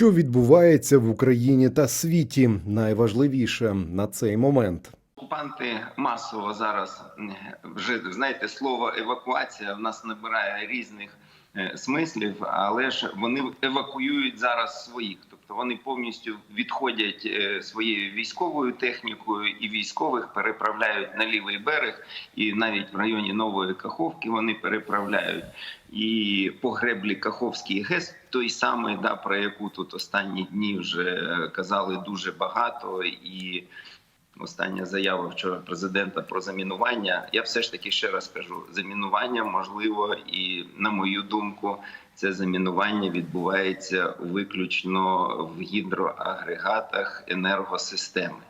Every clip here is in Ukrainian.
Що відбувається в Україні та світі, найважливіше на цей момент. Окупанти масово зараз вже знаєте, слово евакуація в нас набирає різних е, смислів, але ж вони евакуюють зараз своїх, тобто вони повністю відходять е, своєю військовою технікою і військових переправляють на лівий берег, і навіть в районі Нової Каховки вони переправляють. І по греблі Каховський ГЕС, той самий, да, про яку тут останні дні вже казали дуже багато і. Остання заява вчора президента про замінування. Я все ж таки ще раз кажу: замінування можливо, і на мою думку, це замінування відбувається виключно в гідроагрегатах енергосистеми,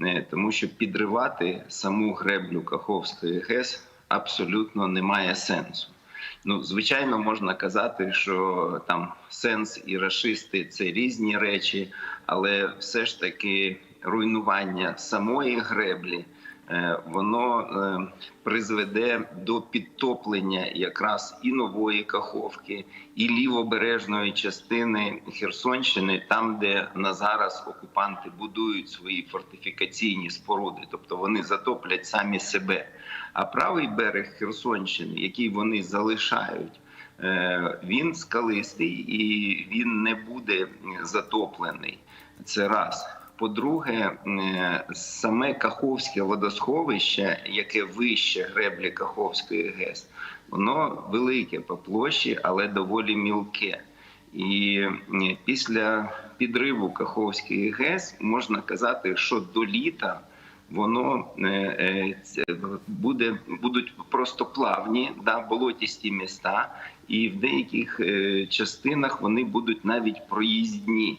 Е, тому що підривати саму греблю Каховської ГЕС абсолютно немає сенсу. Ну, звичайно, можна казати, що там сенс і рашисти це різні речі, але все ж таки руйнування самої греблі воно е, призведе до підтоплення якраз і нової каховки, і лівобережної частини Херсонщини, там, де на зараз окупанти будують свої фортифікаційні споруди, тобто вони затоплять самі себе. А правий берег Херсонщини, який вони залишають. е, Він скалистий і він не буде затоплений. Це раз. По-друге, е, саме Каховське водосховище, яке вище греблі Каховської ГЕС, воно велике по площі, але доволі мілке. І е, після підриву Каховської ГЕС можна казати, що до літа воно е, буде будуть просто плавні, да, болотісті міста, і в деяких частинах вони будуть навіть проїздні.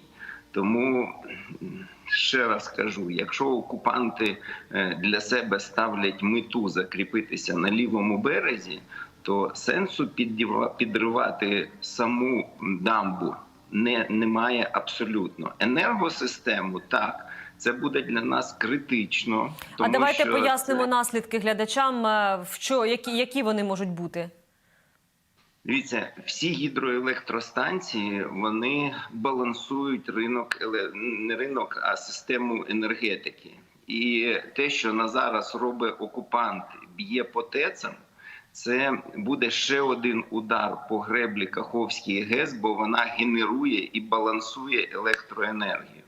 Тому ще раз кажу: якщо окупанти е, для себе ставлять мету закріпитися на лівому березі, то сенсу підривати саму дамбу не, немає абсолютно. Енергосистему так. Це буде для нас критично. А давайте що пояснимо це- наслідки глядачам, е, в що, які, які вони можуть бути. Дивіться, всі гідроелектростанції вони балансують ринок не ринок, а систему енергетики. І те, що на зараз робить окупант, б'є по ТЕЦам, це буде ще один удар по греблі Каховській ГЕС, бо вона генерує і балансує електроенергію.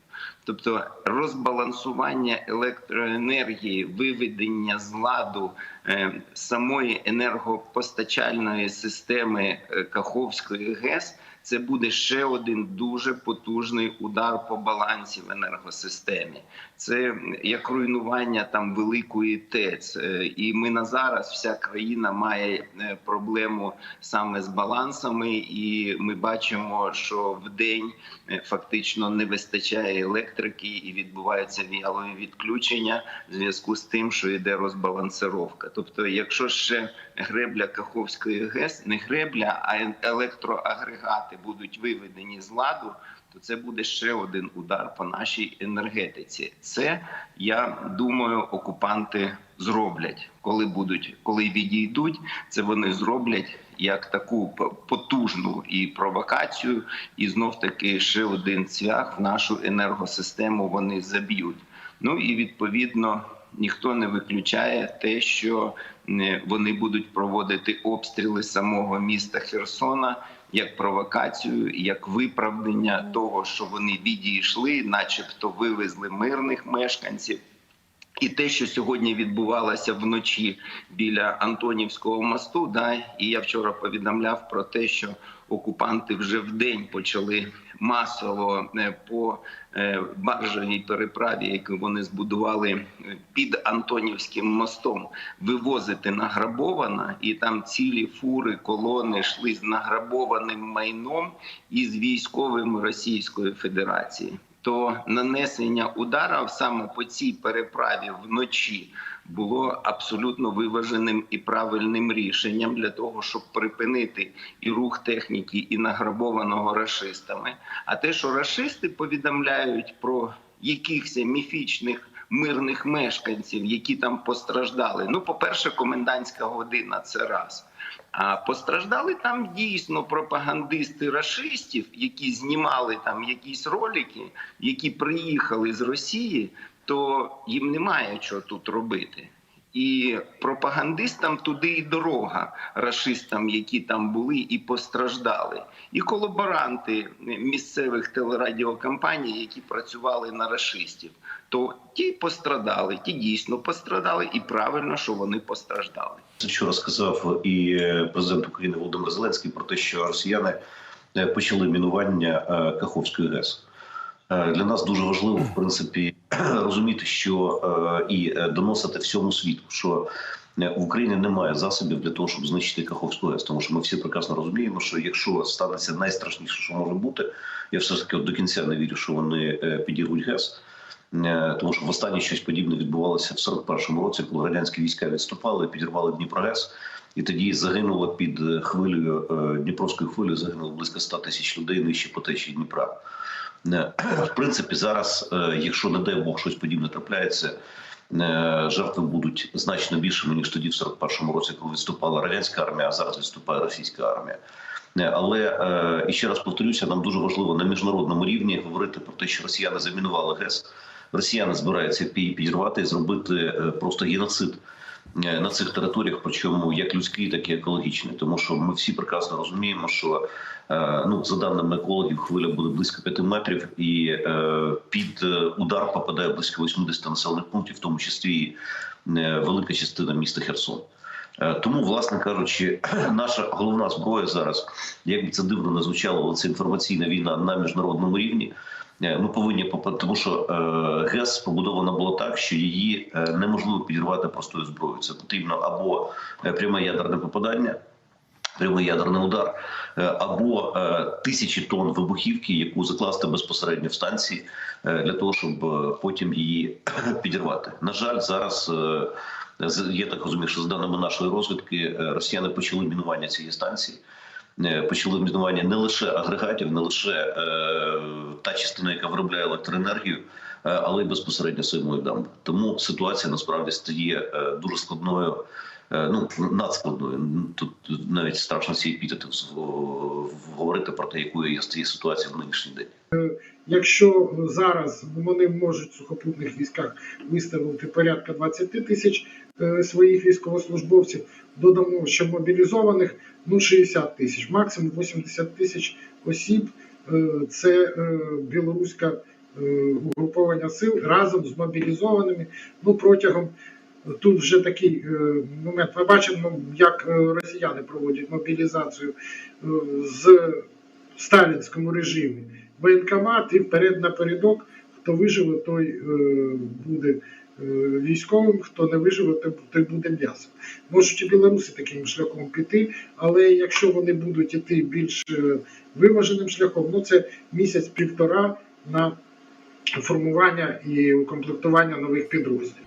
Тобто розбалансування електроенергії, виведення з ладу е, самої енергопостачальної системи е, Каховської ГЕС, це буде ще один дуже потужний удар по балансі в енергосистемі. Це як руйнування там великої ТЕЦ. І ми на зараз вся країна має е, проблему саме з балансами, і ми бачимо, що в день фактично не вистачає електрики і відбуваються віялові відключення в зв'язку з тим, що йде розбалансировка. Тобто, якщо ще гребля Каховської ГЕС, не гребля, а електроагрегати будуть виведені з ладу, то це буде ще один удар по нашій енергетиці. Це я думаю, окупанти зроблять, коли будуть, коли відійдуть. Це вони зроблять як таку потужну і провокацію, і знов таки ще один цвях в нашу енергосистему вони заб'ють. Ну і відповідно ніхто не виключає те, що вони будуть проводити обстріли самого міста Херсона як провокацію, як виправдання того, що вони відійшли, начебто вивезли мирних мешканців. І те, що сьогодні відбувалося вночі біля Антонівського мосту, да, і я вчора повідомляв про те, що окупанти вже в день почали масово е, по е, баржевій переправі, яку вони збудували е, під Антонівським мостом, вивозити награбоване, і там цілі фури, колони йшли з награбованим майном і з військовим Російської Федерації то нанесення ударів саме по цій переправі вночі було абсолютно виваженим і правильним рішенням для того, щоб припинити і рух техніки, і награбованого рашистами. А те, що рашисти повідомляють про якихось міфічних мирних мешканців, які там постраждали. Ну, по-перше, комендантська година це раз. А постраждали там дійсно пропагандисти рашистів, які знімали там якісь ролики, які приїхали з Росії, то їм немає чого тут робити. І пропагандистам туди і дорога, рашистам, які там були і постраждали, і колаборанти місцевих телерадіокомпаній, які працювали на рашистів, то ті пострадали, ті дійсно пострадали, і правильно, що вони постраждали. Це вчора сказав і е, президент України Володимир Зеленський про те, що росіяни е, почали мінування е, Каховської ГЕС. Е, Для нас дуже важливо, в принципі, розуміти, що е, і е, доносити всьому світу, що в Україні немає засобів для того, щоб знищити Каховську ГЕС. Тому що ми всі прекрасно розуміємо, що якщо станеться найстрашніше, що може бути, я все ж таки до кінця не вірю, що вони підірвуть ГЕС. Тому що востаннє щось подібне відбувалося в 41-му році, коли радянські війська відступали, підірвали Дніпрогес, і тоді загинуло під хвилею Дніпровською хвилею загинуло близько 100 тисяч людей нижче по течії Дніпра. Е, В принципі, зараз, е, якщо не дай Бог щось подібне трапляється, е, жертви будуть значно більшими ніж тоді, в 41-му році, коли відступала радянська армія, а зараз відступає російська армія. Але і ще раз повторюся, нам дуже важливо на міжнародному рівні говорити про те, що росіяни замінували ГЕС. Росіяни збираються підірвати і зробити просто геноцид на цих територіях, причому як людський, так і екологічний. Тому що ми всі прекрасно розуміємо, що е, ну за даними екологів, хвиля буде близько 5 метрів, і е, під е, удар попадає близько 80 населених пунктів, в тому числі і е, велика частина міста Херсон. Е, Тому, власне кажучи, наша головна зброя зараз, як би це дивно не звучало, це інформаційна війна на міжнародному рівні. Е, Ми повинні тому що е, ГЕС побудована була так, що її е, неможливо підірвати простою зброєю. Це потрібно або пряме ядерне попадання, прямий ядерний удар, або тисячі тонн вибухівки, яку закласти безпосередньо в станції для того, щоб потім її підірвати. На жаль, зараз. Я так розумію, що за даними нашої розвідки, росіяни почали мінування цієї станції. Е, Почали мінування не лише агрегатів, не лише е, та частина, яка виробляє електроенергію, е, але й безпосередньо самої дамби. Тому ситуація насправді стає е, дуже складною, ну надскладною. Тут навіть страшно ці епітети говорити про те, якою є ситуація в нинішній день. Якщо зараз вони можуть в сухопутних військах виставити порядка 20 тисяч е, своїх військовослужбовців, додамо, що мобілізованих ну 60 тисяч, максимум 80 тисяч осіб. Е, Це е, білоруська е, угруповання сил разом з мобілізованими. Ну протягом тут вже такий е, момент. Ми бачимо, як е, росіяни проводять мобілізацію е, з сталінському режимі воєнкомат і вперед напередок. Хто виживе, той буде військовим, хто не виживе, той, буде м'ясом. Можуть і білоруси таким шляхом піти, але якщо вони будуть іти більш виваженим шляхом, ну це місяць-півтора на формування і укомплектування нових підрозділів.